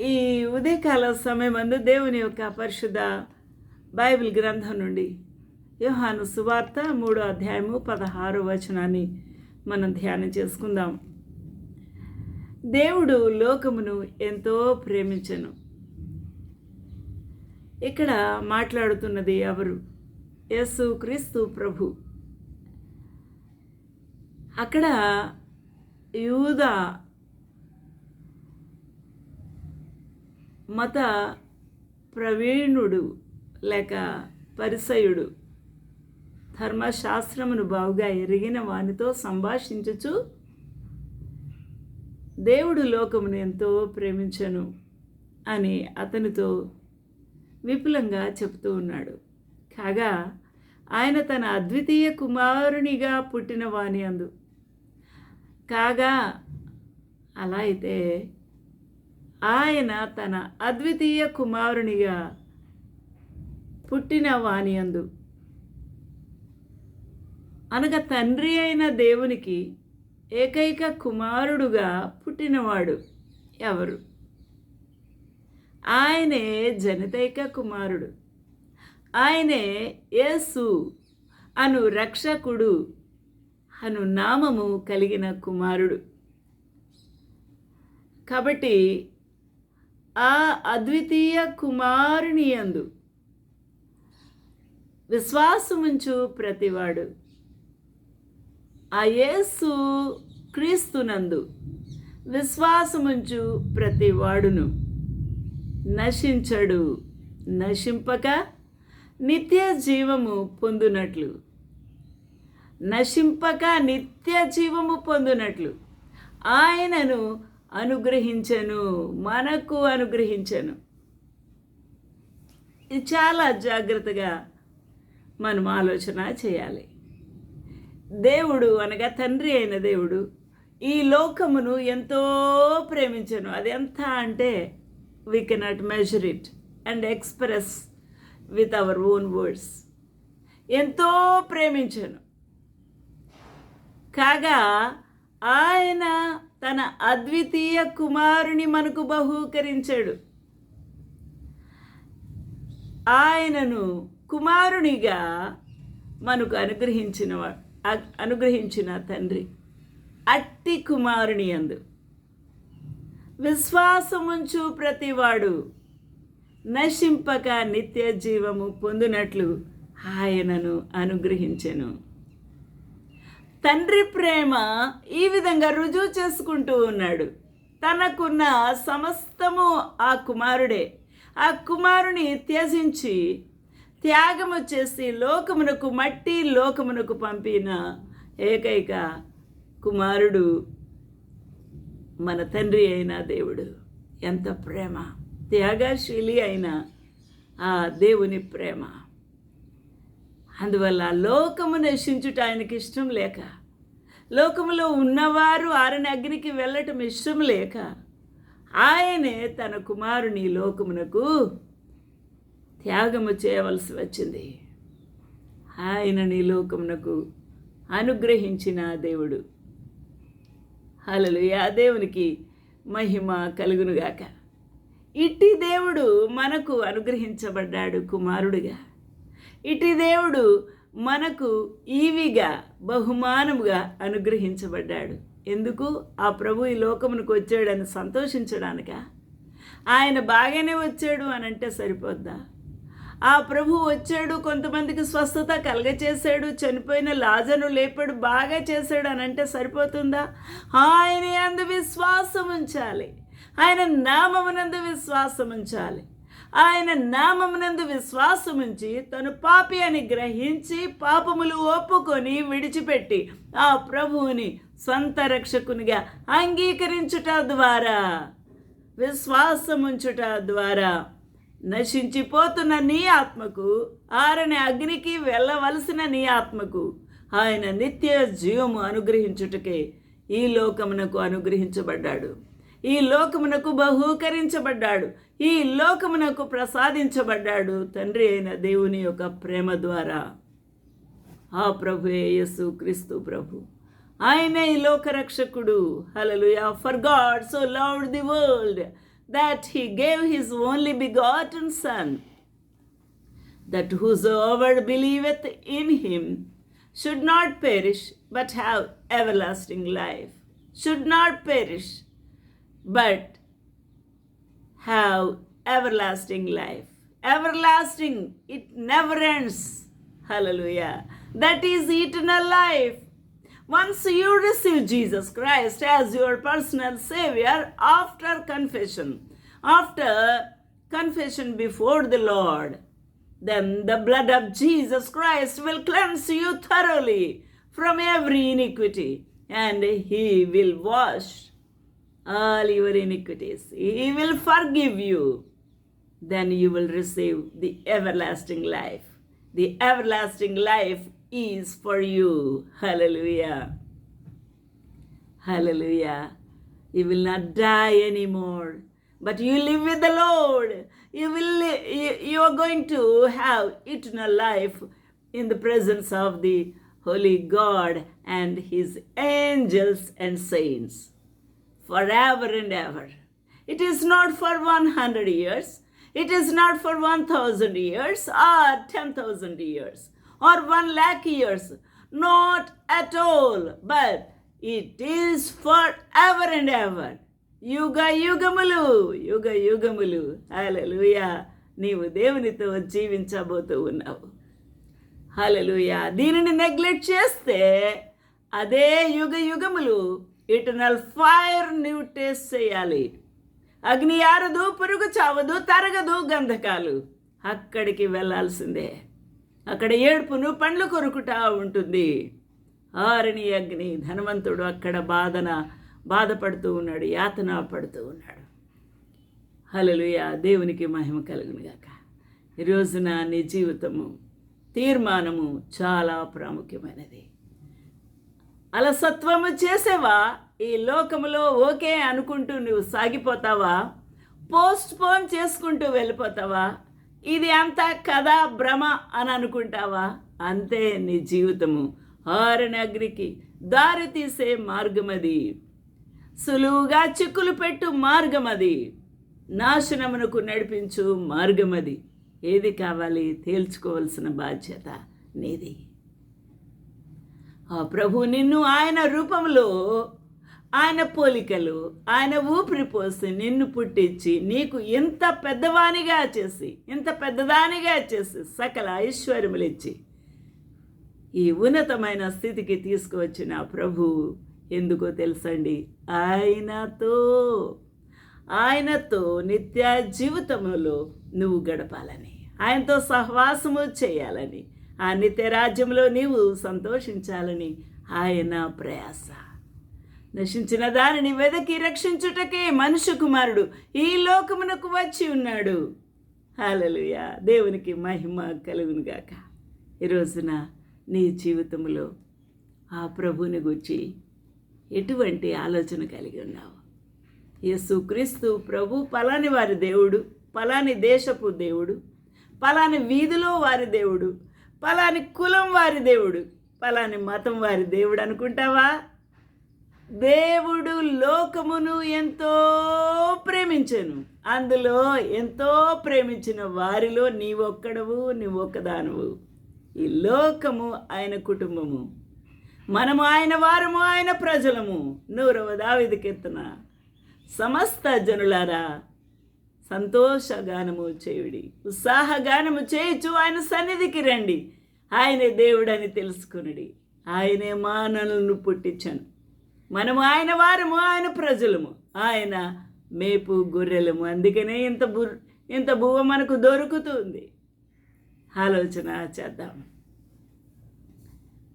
ఈ ఉదయకాల సమయమందు దేవుని యొక్క పరిశుద్ధ బైబిల్ గ్రంథం నుండి యోహాను సువార్త మూడో అధ్యాయము పదహారు వచనాన్ని మనం ధ్యానం చేసుకుందాం. దేవుడు లోకమును ఎంతో ప్రేమించను. ఇక్కడ మాట్లాడుతున్నది ఎవరు? యేసు క్రీస్తు ప్రభు. అక్కడ యూదా మత ప్రవీణుడు లేక పరిసయుడు ధర్మశాస్త్రమును బావుగా ఎరిగిన వానితో సంభాషించుచు దేవుడు లోకమును ఎంతో ప్రేమించను అని అతనితో విపులంగా చెబుతూ ఉన్నాడు. కాగా ఆయన తన అద్వితీయ కుమారునిగా పుట్టిన వాణి అందు. కాగా అలా అయితే ఆయన తన అద్వితీయ కుమారునిగా పుట్టిన వాణియందు అనగా తండ్రి అయిన దేవునికి ఏకైక కుమారుడుగా పుట్టినవాడు ఎవరు? ఆయనే జనితైక కుమారుడు. ఆయనే యేసు అను రక్షకుడు అను నామము కలిగిన కుమారుడు. కాబట్టి ఆ అద్వితీయ కుమారుని యందు విశ్వాసముంచు ప్రతివాడు. ఆ యేసు క్రీస్తునందు విశ్వాసముంచు ప్రతివాడును. నశించడు నశింపక నిత్య జీవము పొందునట్లు. నశింపక నిత్య జీవము పొందునట్లు. ఆయనను అనుగ్రహించను మనకు అనుగ్రహించను. ఇది చాలా జాగ్రత్తగా మనం ఆలోచన చేయాలి. దేవుడు అనగా తండ్రి అయిన దేవుడు ఈ లోకమును ఎంతో ప్రేమించను. అది ఎంత అంటే we cannot measure it and express with our own words ఎంతో ప్రేమించను. కాగా ఆయన తన అద్వితీయ కుమారుని మనకు బహూకరించాడు. ఆయనను కుమారునిగా మనకు అనుగ్రహించిన అనుగ్రహించిన తండ్రి అట్టి కుమారుని అందు విశ్వాసముంచు ప్రతివాడు నశింపక నిత్య జీవము పొందినట్లు ఆయనను అనుగ్రహించెను. తండ్రి ప్రేమ ఈ విధంగా రుజువు చేసుకుంటూ ఉన్నాడు. తనకున్న సమస్తము ఆ కుమారుడే. ఆ కుమారుని త్యజించి త్యాగము చేసి లోకమునకు మట్టి లోకమునకు పంపిన ఏకైక కుమారుడు మన తండ్రి అయిన దేవుడు. ఎంత ప్రేమ. త్యాగశీలి అయిన ఆ దేవుని ప్రేమ. అందువల్ల లోకము నశించుట ఆయనకి ఇష్టం లేక లోకములో ఉన్నవారు ఆరని అగ్నికి వెళ్ళటం ఇష్టం లేక ఆయనే తన కుమారుని లోకమునకు త్యాగము చేయవలసి వచ్చింది. ఆయన నీ లోకమునకు అనుగ్రహించిన దేవుడు. అలలు ఆ దేవునికి మహిమ కలుగునుగాక. ఇట్టి దేవుడు మనకు అనుగ్రహించబడ్డాడు కుమారుడిగా. ఇటు దేవుడు మనకు ఈవిగా బహుమానముగా అనుగ్రహించబడ్డాడు. ఎందుకు? ఆ ప్రభు ఈ లోకమునకు వచ్చాడని సంతోషించడానిక? ఆయన బాగానే వచ్చాడు అని అంటే సరిపోద్దా? ఆ ప్రభు వచ్చాడు కొంతమందికి స్వస్థత కలగచేశాడు చనిపోయిన లాజను లేపాడు బాగా చేశాడు అని అంటే సరిపోతుందా? ఆయన అందు విశ్వాసం ఉంచాలి ఆయన నామమునందు విశ్వాసం ఉంచాలి ఆయన నామమునందు విశ్వాసముంచి తను పాపి అని గ్రహించి పాపములు ఒప్పుకొని విడిచిపెట్టి ఆ ప్రభువుని సొంత రక్షకునిగా అంగీకరించుట ద్వారా విశ్వాసముంచుట ద్వారా నశించిపోతున్న నీ ఆత్మకు ఆరని అగ్నికి వెళ్ళవలసిన నీ ఆత్మకు ఆయన నిత్య జీవము అనుగ్రహించుటకే ఈ లోకమునకు అనుగ్రహించబడ్డాడు. ఈ లోకమునకు బహూకరించబడ్డాడు. ఈ లోకమునకు ప్రసాదించబడ్డాడు తండ్రి అయిన దేవుని యొక్క ప్రేమ ద్వారా. ఆ ప్రభు యేసు క్రీస్తు ప్రభు. ఆయన ఈ లోకరక్షకుడు. హలలు for God so loved the world that he gave his only begotten son that whosoever believeth in him should not perish but have everlasting life should not perish but have everlasting life. Everlasting, it never ends. Hallelujah. That is eternal life. Once you receive Jesus Christ as your personal Savior after confession, after confession before the Lord, then the blood of Jesus Christ will cleanse you thoroughly from every iniquity and He will wash all your iniquities. He will forgive you. Then you will receive the everlasting life. The everlasting life is for you. Hallelujah. Hallelujah. You will not die anymore, but you live with the Lord. You will li- you, you are going to have eternal life in the presence of the holy God and his angels and saints forever and ever. It is not for 100 years. It is not for 1000 years or 10,000 years or 1 lakh years. Not at all. But it is forever and ever. యుగ యుగములు యుగ యుగములు హల్లెలూయా నీవు దేవునితో జీవించబోతూ ఉన్నావు హల్లెలూయా దీనిని neglect చేస్తే అదే యుగ యుగములు ఇటర్నల్ ఫైర్ నీవు టేస్ట్ చేయాలి. అగ్ని ఆరదు పురుగు చావదు తరగదు గంధకాలు. అక్కడికి వెళ్ళాల్సిందే అక్కడ ఏడుపును పండ్లు కొరుకుటా ఉంటుంది. ఆరిని అగ్ని ధనవంతుడు అక్కడ బాధన బాధపడుతూ ఉన్నాడు యాతన పడుతూ ఉన్నాడు. హలలుయ దేవునికి మహిమ కలుగును ఈరోజున నీ జీవితము తీర్మానము చాలా ప్రాముఖ్యమైనది. అలసత్వము చేసేవా? ఈ లోకములో ఓకే అనుకుంటూ నువ్వు సాగిపోతావా? పోస్ట్ పోన్ చేసుకుంటూ వెళ్ళిపోతావా? ఇది అంతా కథ భ్రమ అని అనుకుంటావా? అంతే నీ జీవితము. హారణగ్రికి దారి తీసే మార్గం అది సులువుగా చిక్కులు పెట్టు మార్గం అది నాశనమునకు నడిపించు మార్గం అది ఏది కావాలి? తేల్చుకోవలసిన బాధ్యత నీది. ప్రభు నిన్ను ఆయన రూపంలో ఆయన పోలికలు ఆయన ఊపిరి పోసి నిన్ను పుట్టించి నీకు ఇంత పెద్దవానిగా చేసి ఇంత పెద్దదానిగా చేసి సకల ఐశ్వర్యములిచ్చి ఈ ఉన్నతమైన స్థితికి తీసుకువచ్చిన ప్రభు ఎందుకో తెలుసండి? ఆయనతో ఆయనతో నిత్య జీవితంలో నువ్వు గడపాలని ఆయనతో సహవాసము చేయాలని ఆ నిత్య రాజ్యంలో నీవు సంతోషించాలని ఆయన ప్రయాస. నశించిన దానిని వెదకి రక్షించుటకే మనుషు కుమారుడు ఈ లోకమునకు వచ్చి ఉన్నాడు. హాలలుయ దేవునికి మహిమ కలుగునుగాక. ఈ రోజున నీ జీవితంలో ఆ ప్రభుని గురించి ఎటువంటి ఆలోచన కలిగి ఉన్నావు? యేసుక్రీస్తు ప్రభు పలాని వారి దేవుడు పలాని దేశపు దేవుడు పలాని వీధిలో వారి దేవుడు పలాని కులం వారి దేవుడు పలాని మతం వారి దేవుడు అనుకుంటావా? దేవుడు లోకమును ఎంతో ప్రేమించను. అందులో ఎంతో ప్రేమించిన వారిలో నీవొక్కడవు నీవొక్కదానవు. ఈ లోకము ఆయన కుటుంబము. మనము ఆయన వారము ఆయన ప్రజలము. నూరవ దావిది కీర్తన. సమస్త జనులారా సంతోషగానము చేయుడి. ఉత్సాహగానము చేయుచు ఆయన సన్నిధికి రండి. ఆయనే దేవుడని తెలుసుకునుడి. ఆయనే మానవులను పుట్టించను. మనము ఆయన వారము ఆయన ప్రజలము. ఆయన మేపు గొర్రెలము. అందుకనే ఇంత బు ఇంత బువ్వ మనకు దొరుకుతుంది. ఆలోచన చేద్దాం.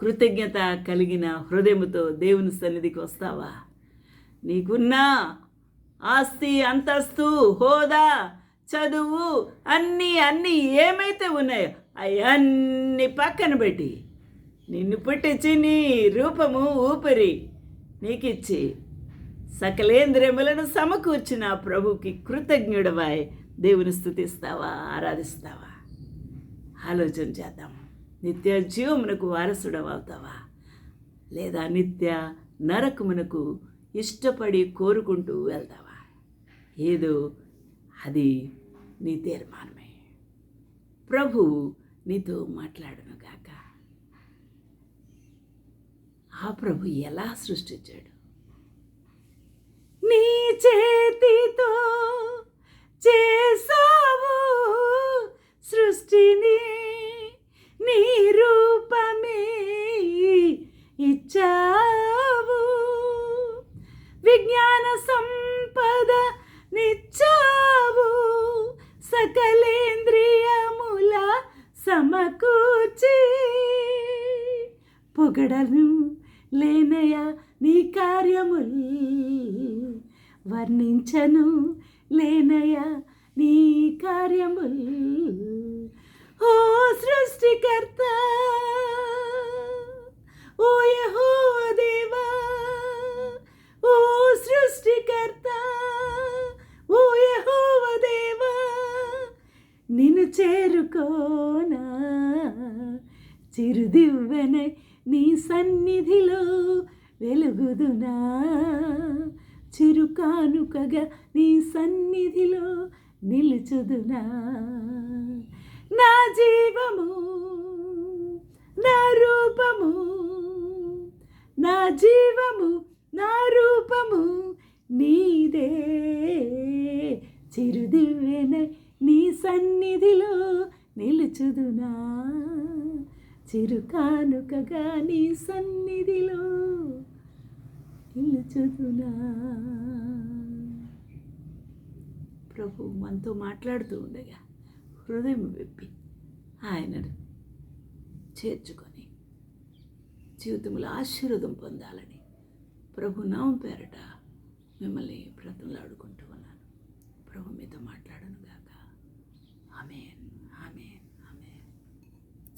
కృతజ్ఞత కలిగిన హృదయముతో దేవుని సన్నిధికి వస్తావా? నీకున్నా ఆస్తి అంతస్తు హోదా చదువు అన్నీ అన్నీ ఏమైతే ఉన్నాయో అవన్నీ పక్కన పెట్టి నిన్ను పుట్టించి నీ రూపము ఊపిరి నీకిచ్చి సకలేంద్రియములను సమకూర్చిన ప్రభుకి కృతజ్ఞుడవాయ్. దేవుని స్థుతిస్తావా? ఆరాధిస్తావా? ఆలోచన చేద్దాం. నిత్య జీవమునకు వారసుడవవుతావా? లేదా నిత్య నరకమునకు ఇష్టపడి కోరుకుంటూ వెళ్తావా? ఏదో అది నీ తీర్మానమే. ప్రభు నీతో మాట్లాడను గాక. ఆ ప్రభు ఎలా సృష్టించాడు? సమకూర్చి పొగడను లేనయ నీ కార్యముల్? వర్ణించను లేనయ నీ కార్యముల్? ఓ సృష్టికర్త ఓ యహో దేవా ఓ సృష్టికర్త ఓ యహో దేవా నిన్ను చేరుకో. చిరుదివ్వెన నీ సన్నిధిలో వెలుగుదునా? చిరుకానుకగా నీ సన్నిధిలో నిలుచుదునా? నా జీవము నా రూపము నా జీవము నా రూపము నీదే. చిరుదివ్వెన నీ సన్నిధిలో నిలుచుదునా? చిరుకానుకగా నీ సన్నిధిలో నిలుచుదునా ప్రభు మనతో మాట్లాడుతూ ఉండగా హృదయం విప్పి ఆయనను చేర్చుకొని జీవితంలో ఆశీర్వదం పొందాలని ప్రభు నామం పేరట మిమ్మల్ని బ్రతంలాడుకుంటూ ఉన్నాను. ప్రభు మీతో మాట్లాడను గాక.